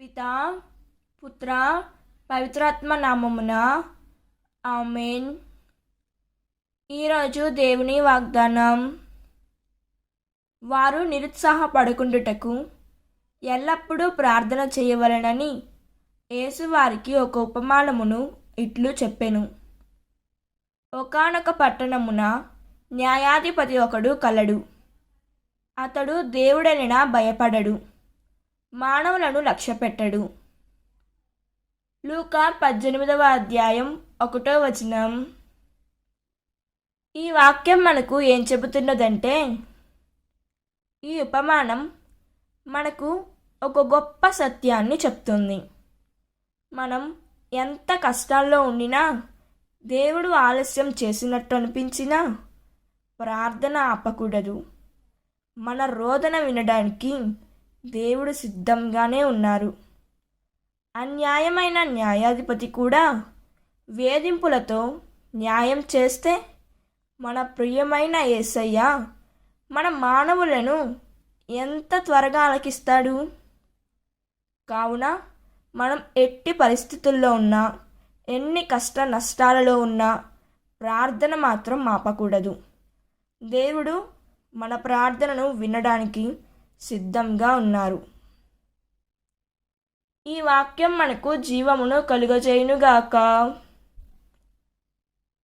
పిత పుత్ర పవిత్రాత్మ నామమున. ఆమెన్. ఈరోజు దేవుని వాగ్దానం. వారు నిరుత్సాహపడుకుండుటకు ఎల్లప్పుడూ ప్రార్థన చేయవలెనని యేసువారికి ఒక ఉపమానమును ఇట్లు చెప్పెను. ఒకనొక పట్టణమున న్యాయాధిపతి ఒకడు కలడు. అతడు దేవుడనినా భయపడడు. మానవులను లక్ష్యపెట్టడు. లూకా పద్దెనిమిదవ అధ్యాయం ఒకటో వచనం. ఈ వాక్యం మనకు ఏం చెబుతున్నదంటే ఈ ఉపమానం మనకు ఒక గొప్ప సత్యాన్ని చెప్తుంది. మనం ఎంత కష్టాల్లో ఉండినా దేవుడు ఆలస్యం చేసినట్టు అనిపించినా ప్రార్థన ఆపకూడదు. మన రోదన వినడానికి దేవుడు సిద్ధంగానే ఉన్నారు. అన్యాయమైన న్యాయాధిపతి కూడా వేధింపులతో న్యాయం చేస్తే మన ప్రియమైన యేసయ్య మన మానవులను ఎంత త్వరగా అలకిస్తాడు కావున మనం ఎట్టి పరిస్థితుల్లో ఉన్నా ఎన్ని కష్ట నష్టాలలో ఉన్నా ప్రార్థన మాత్రం మాపకూడదు దేవుడు మన ప్రార్థనను వినడానికి సిద్ధంగా ఉన్నారు. ఈ వాక్యం మనకు జీవమును కలుగజేయునుగాక.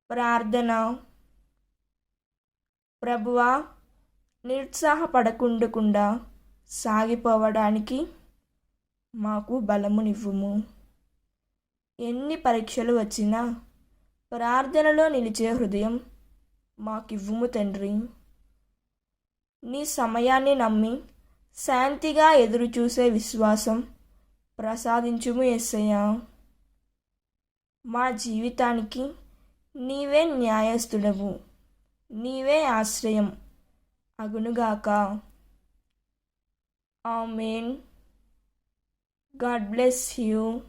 ప్రార్థన. ప్రభువా నిరుత్సాహపడకుండకుండా సాగిపోవడానికి మాకు బలమునివ్వుము. ఎన్ని పరీక్షలు వచ్చినా ప్రార్థనలో నిలిచే హృదయం మాకివ్వుము తండ్రి. నీ సమయాన్ని నమ్మి శాంతిగా ఎదురుచూసే విశ్వాసం ప్రసాదించుము ఎస్సయ్యా మా జీవితానికి నీవే న్యాయస్థుడవు నీవే ఆశ్రయం అగునుగాక. ఆమెన్. God bless you.